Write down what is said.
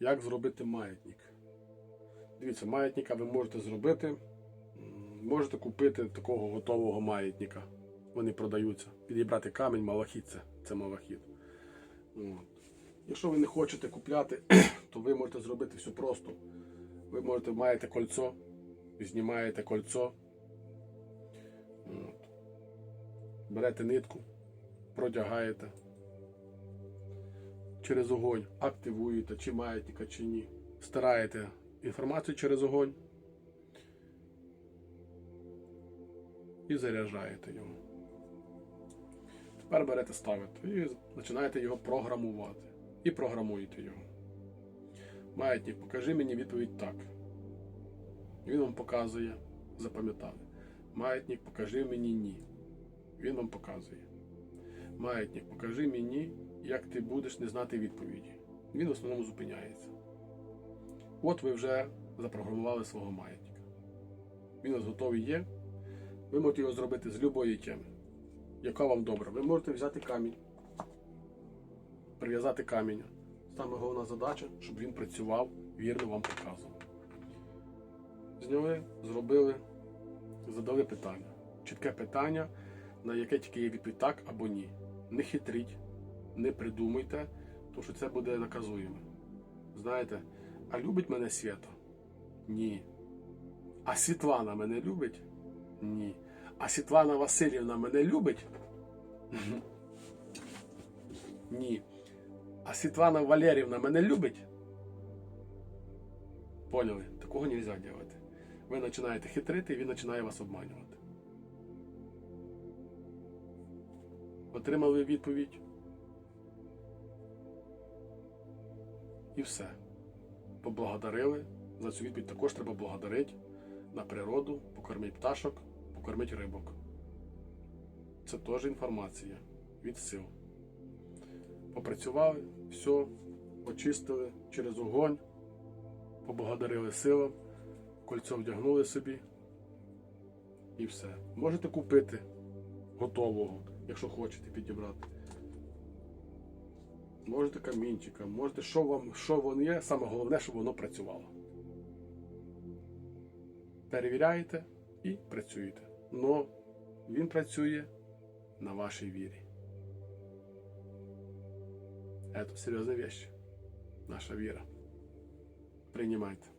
Як зробити маятник? Дивіться, маятника ви можете зробити. Можете купити такого готового маятника. Вони продаються. Підібрати камінь, малахіт це, це малахіт. Якщо ви не хочете купляти, то ви можете зробити все просто. Ви можете маєте кольцо, знімаєте кольцо, берете нитку, продягаєте через огонь, активуєте, чи маятника, чи ні. Стираєте інформацію через огонь і заряджаєте його. Тепер берете ставите і починаєте його програмувати. І програмуєте його. Маятник, покажи мені відповідь так. Він вам показує, запам'ятали. Маятник, покажи мені ні. Він вам показує. Маятник, покажи мені, як ти будеш не знати відповіді. Він в основному зупиняється. От ви вже запрограмували свого маятника. Він у вас готовий є. Ви можете його зробити з будь-якої теми. Яка вам добра? Ви можете взяти камінь, прив'язати камінь. Саме головна задача, щоб він працював, вірно вам показував. Зняли, зробили, задали питання. Чітке питання, на яке тільки є відповідь так або ні. Не хитріть, не придумуйте, тому що це буде наказуємо. Знаєте, а любить мене Свята? Ні. А Світлана мене любить? Ні. А Світлана Васильівна мене любить? Ні. А Світлана Валерівна мене любить? Поняли? Такого не можна робити. Ви починаєте хитрити, і він починає вас обманювати. Отримали відповідь. І все. Поблагодарили. За цю відповідь також треба благодарити на природу, покормити пташок, покормити рибок. Це теж інформація від сил. Попрацювали, все, очистили через огонь, поблагодарили силам, кольцо вдягнули собі. І все. Можете купити готового, якщо хочете підібрати. Можете камінчиком, можете, що вам, що воно є, саме головне, щоб воно працювало. Перевіряєте і працюєте. Но він працює на вашій вірі. Это серьезная вещь. Наша вера. Принимайте.